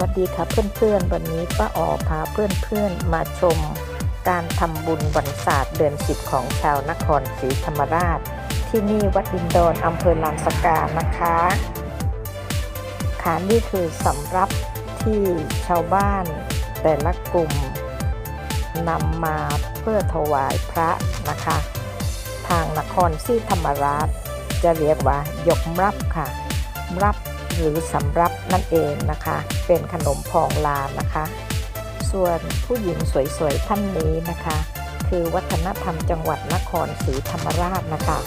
วัสดีค่ะเพื่อนๆ วันนี้ป้าอ๋อพาเพื่อนๆ มาชม การทำบุญวันศาสตร์เดือนสิบของชาวนครศรีธรรมราช ที่นี่วัดดินดอนอำเภอลานสกานะคะค่ะนี่คือสำรับที่ชาวบ้าน แต่ละกลุ่มนำมาเพื่อถวายพระนะคะ ทางนครศรีธรรมราช จะเรียกว่ายกรับค่ะ รับ หรือสำรับนั่นเองนะคะ เป็นขนมพองลานนะคะ ส่วนผู้หญิงสวยๆท่านนี้นะคะ คือวัฒนธรรมจังหวัดนครศรีธรรมราชนะคะ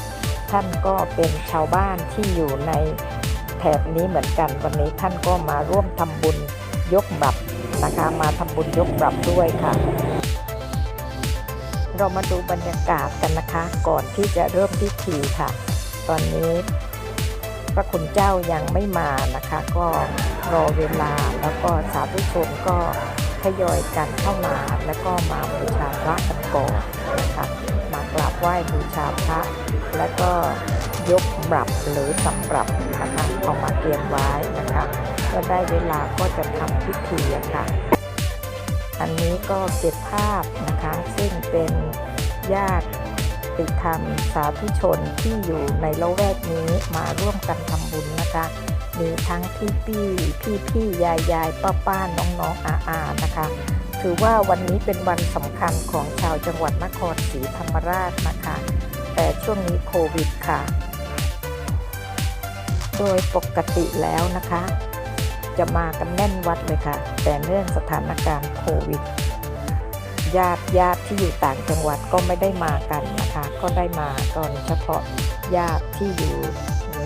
ท่านก็เป็นชาวบ้านที่อยู่ในแถบนี้เหมือนกันวันนี้ท่านก็มาร่วมทำบุญยกบับนะคะมาทำบุญยกบับด้วยค่ะ เรามาดูบรรยากาศกันนะคะ ก่อนที่จะเริ่มพิธีค่ะ ตอนนี้ พระคุณเจ้ายังไม่มานะคะ ก็รอเวลาแล้วก็สาธุชนก็ทยอยกันเข้ามาแล้วก็มาบูชาพระกันก่อนนะคะมากราบไหว้บูชาพระ แล้วก็ยกบรับหรือสำปรับนะคะเอามาเตรียมไว้นะคะก็ได้เวลาก็จะทำพิธีะค่ะ อันนี้ก็เก็บภาพนะคะ ซึ่งเป็นญาติติธรรมสาธุชนที่อยู่ในละแวก นี้มาร่วมกันทำบุญนะคะ มีทั้งพี่พี่พี่พี่ยายยายป้าป้าน้องน้องอาอานะคะ ถือว่าวันนี้เป็นวันสำคัญของชาวจังหวัดนครศรีธรรมราชนะคะ แต่ช่วงนี้โควิดค่ะ โดยปกติแล้วนะคะ จะมากันแน่นวัดเลยค่ะ แต่เนื่องสถานการณ์โควิดญาติญาติที่อยู่ต่างจังหวัดก็ไม่ได้มากันนะคะ ก็ได้มาก่อนเฉพาะ ญาติที่อยู่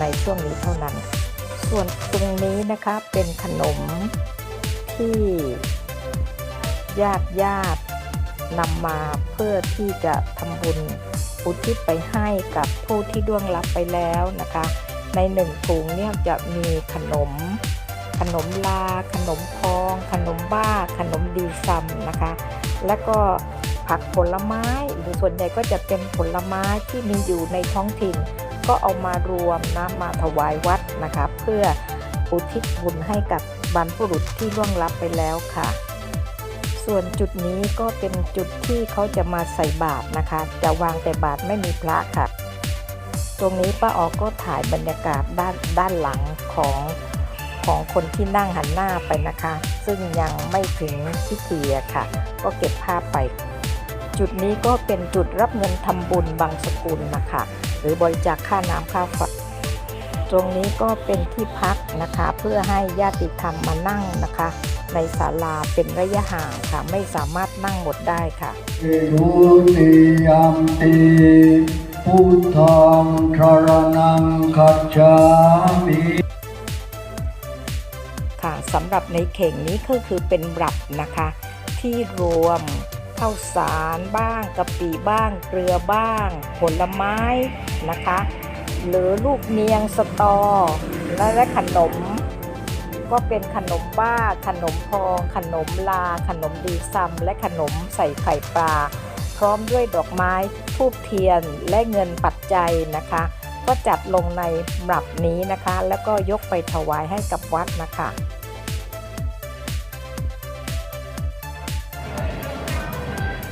ในช่วงนี้เท่านั้น ส่วนตรงนี้นะคะเป็นขนมที่ญาติญาตินำมาเพื่อที่จะทำบุญอุทิศไปให้กับผู้ที่ล่วงลับไปแล้วนะคะ ในหนึ่งถุงเนี่ยจะมีขนม ขนมลา ขนมพอง ขนมบ้า ขนมดีซัมนะคะ แล้วก็ ผักผลไม้หรือส่วนใหญ่ก็จะเป็นผลไม้ที่มีอยู่ในท้องถิ่น ก็เอามารวมนะมาถวายวัดนะคะเพื่ออุทิศบุญให้กับบรรพบุรุษที่ล่วงลับไปแล้วค่ะ ส่วนจุดนี้ก็เป็นจุดที่เขาจะมาใส่บาตรนะคะ จะวางแต่บาตรไม่มีพระค่ะ ตรงนี้ป้าออกก็ถ่ายบรรยากาศด้านด้านหลังของของคนที่นั่งหันหน้าไปนะคะ ซึ่งยังไม่ถึงพิธีค่ะ ก็เก็บภาพไป จุดนี้ก็เป็นจุดรับเงินทำบุญบางสกุลนะคะ หรือบริจาคค่าน้ำค่าไฟตรงนี้ก็เป็นที่พักนะคะ เพื่อให้ญาติธรรมมานั่งนะคะ ในศาลาเป็นระยะห่างค่ะ ไม่สามารถนั่งหมดได้ค่ะทุติยมปีพุทธังสรณังคัจฉามิค่ะสำหรับในเข่งนี้ก็คือเป็นรับนะคะ ที่รวม ข้าวสารบ้างกะปิบ้าง เกลือบ้าง ผลไม้นะคะ หรือลูกเนียงสตอ และและขนม ก็เป็นขนมบ้าขนมพอง ขนมลา ขนมดีซัม และขนมใส่ไข่ปลา พร้อมด้วยดอกไม้ทูบเทียนและเงินปัจจัยนะคะ ก็จัดลงในหรับนี้นะคะ แล้วก็ยกไปถวายให้กับวัดนะคะ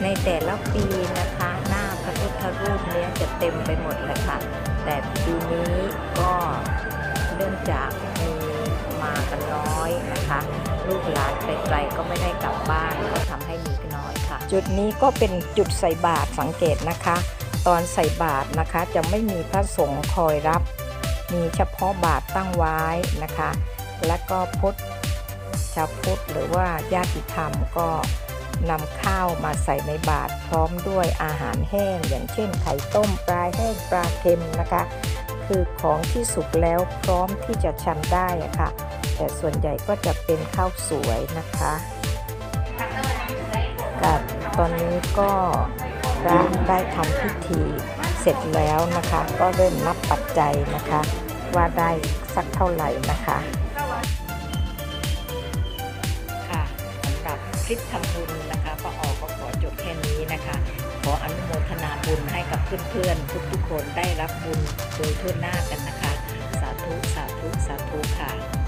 ในแต่ละปีนะคะ หน้าพระพุทธรูปเนี้ยจะเต็มไปหมดเลยค่ะ แต่ปีนี้ก็เนื่องจากมีมากันน้อยนะคะ ลูกหลานไกลๆก็ไม่ได้กลับบ้านก็ทำให้มีน้อยค่ะ จุดนี้ก็เป็นจุดใส่บาตรสังเกตนะคะ ตอนใส่บาตรนะคะจะไม่มีพระสงฆ์คอยรับ มีเฉพาะบาตรตั้งไว้นะคะ และก็พุทธชาวพุทธหรือว่าญาติธรรมก็ นำข้าวมาใส่ในบาตรพร้อมด้วยอาหารแห้ง อย่างเช่นไข่ต้มปลาแห้งปลาเค็มนะคะ คือของที่สุกแล้วพร้อมที่จะชันได้อะค่ะ แต่ส่วนใหญ่ก็จะเป็นข้าวสวยนะคะกับตอนนี้ก็พระได้ทำพิธีเสร็จแล้วนะคะ ก็เริ่มนับปัจจัยนะคะ ว่าได้สักเท่าไหร่นะคะ ลิปทำบุญนะคะป้าออก็ขอจบแค่นี้นะคะ ขออนุโมทนาบุญให้กับเพื่อนๆ ทุกๆคนได้รับบุญโดยทั่วหน้ากันนะคะ สาธุ สาธุ สาธุค่ะ